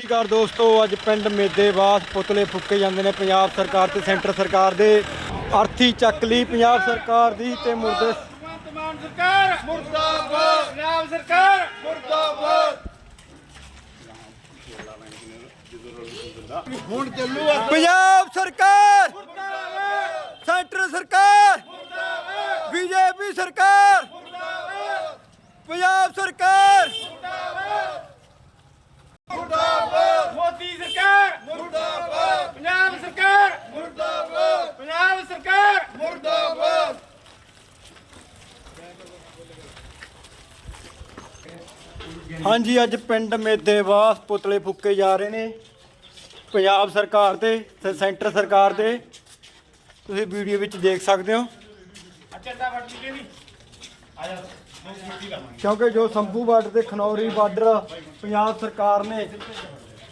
ਸਤਿਕਾਰ ਦੋਸਤੋ ਅੱਜ ਪਿੰਡ ਮੇਦੇਵਾਸ ਪੁਤਲੇ ਫੁੱਕੇ ਜਾਂਦੇ ਨੇ ਪੰਜਾਬ ਸਰਕਾਰ ਤੇ ਸੈਂਟਰ ਸਰਕਾਰ ਦੇ। ਅਰਥੀ ਚੱਕ ਲਈ ਪੰਜਾਬ ਸਰਕਾਰ ਦੀ ਤੇ ਮੁਰਦੇ ਭਗਵੰਤ ਮਾਨ ਸਰਕਾਰ ਮੁਰਦਾਬਾਦ ਪੰਜਾਬ ਸਰਕਾਰ ਮੁਰਦਾਬਾਦ। ਹੁਣ ਚੱਲੂ ਪੰਜਾਬ ਸਰਕਾਰ ਸੈਂਟਰ ਸਰਕਾਰ ਬੀਜੇਪੀ ਸਰਕਾਰ ਪੰਜਾਬ ਸਰਕਾਰ ਮੋਦੀ ਸਰਕਾਰ ਮੁਰਦਾਬਾਦ ਪੰਜਾਬ ਸਰਕਾਰ ਮੁਰਦਾਬਾਦ ਪੰਜਾਬ ਸਰਕਾਰ ਮੁਰਦਾਬਾਦ ਹਾਂਜੀ, ਅੱਜ ਪਿੰਡ ਮੇਦੇਵਾਸ ਪੁਤਲੇ ਫੁੱਕੇ ਜਾ ਰਹੇ ਨੇ। ਪੰਜਾਬ ਸਰਕਾਰ ਦੇ ਤੇ ਸੈਂਟਰ ਸਰਕਾਰ ਦੇ। ਤੁਸੀਂ ਵੀਡੀਓ ਵਿੱਚ ਦੇਖ ਸਕਦੇ ਹੋ। ਕਿਉਂਕਿ ਜੋ ਸੰਭੂ ਬਾਰਡਰ ਤੇ ਖਨੌਰੀ ਬਾਰਡਰ ਪੰਜਾਬ ਸਰਕਾਰ ਨੇ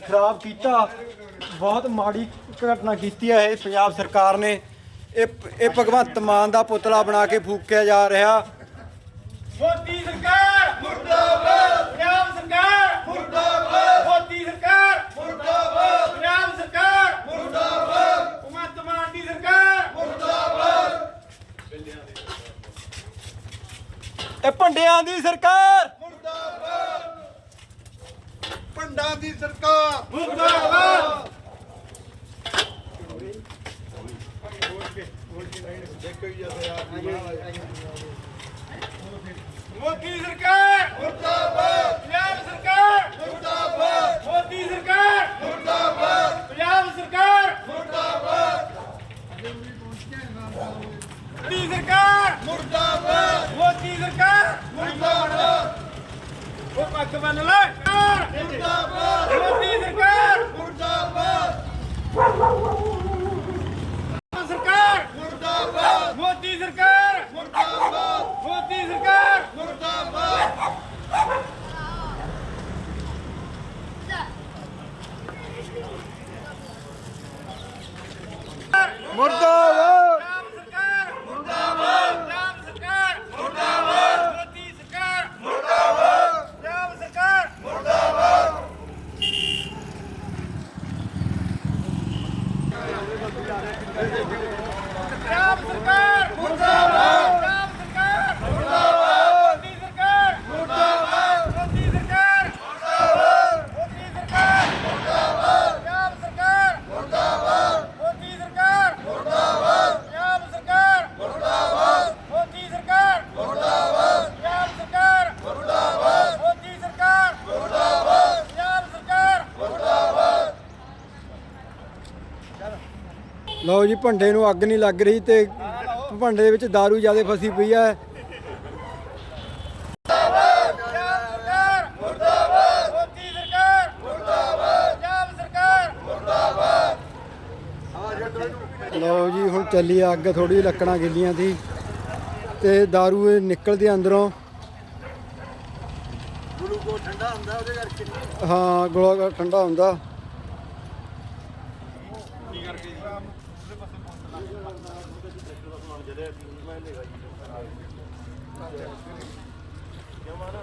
ਖਰਾਬ ਕੀਤਾ, ਬਹੁਤ ਮਾੜੀ ਘਟਨਾ ਕੀਤੀ ਹੈ ਇਹ ਪੰਜਾਬ ਸਰਕਾਰ ਨੇ। ਇਹ ਇਹ ਭਗਵੰਤ ਮਾਨ ਦਾ ਪੁਤਲਾ ਬਣਾ ਕੇ ਫੂਕਿਆ ਜਾ ਰਿਹਾ ਮੋਦੀ ਸਰਕਾਰ ਮੁਰਦਾਬਾਦ ਪੰਜਾਬ ਸਰਕਾਰ ਮੁਰਦਾਬਾਦ ਮੋਦੀ ਸਰਕਾਰ ਮੁਰਦਾਬਾਦ ਪੰਜਾਬ ਸਰਕਾਰ ਮੁਰਦਾਬਾਦ ਭਗਵੰਤ ਮਾਨ ਦੀ ਸਰਕਾਰ ਮੁਰਦਾਬਾਦ ਇਹ ਭੰਡਿਆਂ ਦੀ ਸਰਕਾਰ। ਪੰਡਾਂ ਦੀ ਸਰਕਾਰ। ਮੁਰਦਾਬਾਦ ਮੋਦੀ ਸਰਕਾਰ। ਮੁਰਦਾਬਾਦ ਪੰਜਾਬ ਸਰਕਾਰ। ਮੁਰਦਾਬਾਦ ਮੋਦੀ ਸਰਕਾਰ। ਮੁਰਦਾਬਾਦ ਪੰਜਾਬ ਮੁਰਦਾਬਾਦ ਸਰਕਾਰ। ਮੁਰਦਾਬਾਦ। ਮੋਦੀ ਸਰਕਾਰ। ਮੁਰਦਾਬਾਦ। ਉਹ ਪੱਕ ਬੰਨ ਲੈ ਮੁਰਦਾਬਾਦ ਮੋਦੀ ਸਰਕਾਰ ਮੁਰਦਾਬਾਦ ਸਰਕਾਰ ਮੁਰਦਾਬਾਦ ਮੋਦੀ ਸਰਕਾਰ ਮੁਰਦਾਬਾਦ ਮੋਦੀ ਸਰਕਾਰ ਮੁਰਦਾਬਾਦ ਮੁਰਦਾਬਾਦ ਰਾਮ ਸਰਕਾਰ ਮੁਰਦਾਬਾਦ ਰਾਮ ਸਰਕਾਰ ਮੁਰਦਾਬਾਦ ਮੋਦੀ ਸਰਕਾਰ ਮੁਰਦਾਬਾਦ ਰਾਮ ਸਰਕਾਰ ਮੁਰਦਾਬਾਦ ਰਾਮ ਸਰਕਾਰ ਮੁਰਦਾਬਾਦ ਰਾਮ ਸਰਕਾਰ ਮੁਰਦਾਬਾਦ ਮੋਦੀ ਸਰਕਾਰ ਮੁਰਦਾਬਾਦ ਮੋਦੀ ਸਰਕਾਰ ਮੁਰਦਾਬਾਦ ਮੋਦੀ ਸਰਕਾਰ ਮੁਰਦਾਬਾਦ ਰਾਮ ਸਰਕਾਰ ਮੁਰਦਾਬਾਦ ਮੋਦੀ ਸਰਕਾਰ ਮੁਰਦਾਬਾਦ ਪੰਜਾਬ ਸਰਕਾਰ ਮੁਰਦਾਬਾਦ ਮੋਦੀ ਸਰਕਾਰ ਮੁਰਦਾਬਾਦ ਪੰਜਾਬ ਸਰਕਾਰ ਮੁਰਦਾਬਾਦ ਮੋਦੀ ਸਰਕਾਰ ਮੁਰਦਾਬਾਦ ਪੰਜਾਬ ਸਰਕਾਰ ਮੁਰਦਾਬਾਦ ਲਓ ਜੀ ਭੰਡੇ ਨੂੰ ਅੱਗ ਨਹੀਂ ਲੱਗ ਰਹੀ ਤੇ ਭੰਡੇ ਦੇ ਵਿੱਚ दारू ਜ਼ਿਆਦਾ ਫਸੀ ਪਈ ਹੈ ਪੰਜਾਬ ਸਰਕਾਰ ਮੁਰਦਾਬਾਦ ਮੋਦੀ ਸਰਕਾਰ ਮੁਰਦਾਬਾਦ ਪੰਜਾਬ ਸਰਕਾਰ ਲਓ ਜੀ ਹੁਣ ਚੱਲੀ ਆ ਅੱਗ ਥੋੜੀ ਲੱਕੜਾਂ ਗਿੱਲੀਆਂ ਸੀ ਤੇ दारू ਇਹ ਨਿਕਲਦੀ ਅੰਦਰੋਂ ਗਲੂਕੋਜ਼ ਠੰਡਾ ਹੁੰਦਾ ਉਹਦੇ ਕਰਕੇ ਹਾਂ ਗੋਲਾ ਠੰਡਾ ਹੁੰਦਾ ਕਿਉਂ ਆ ਨਾ।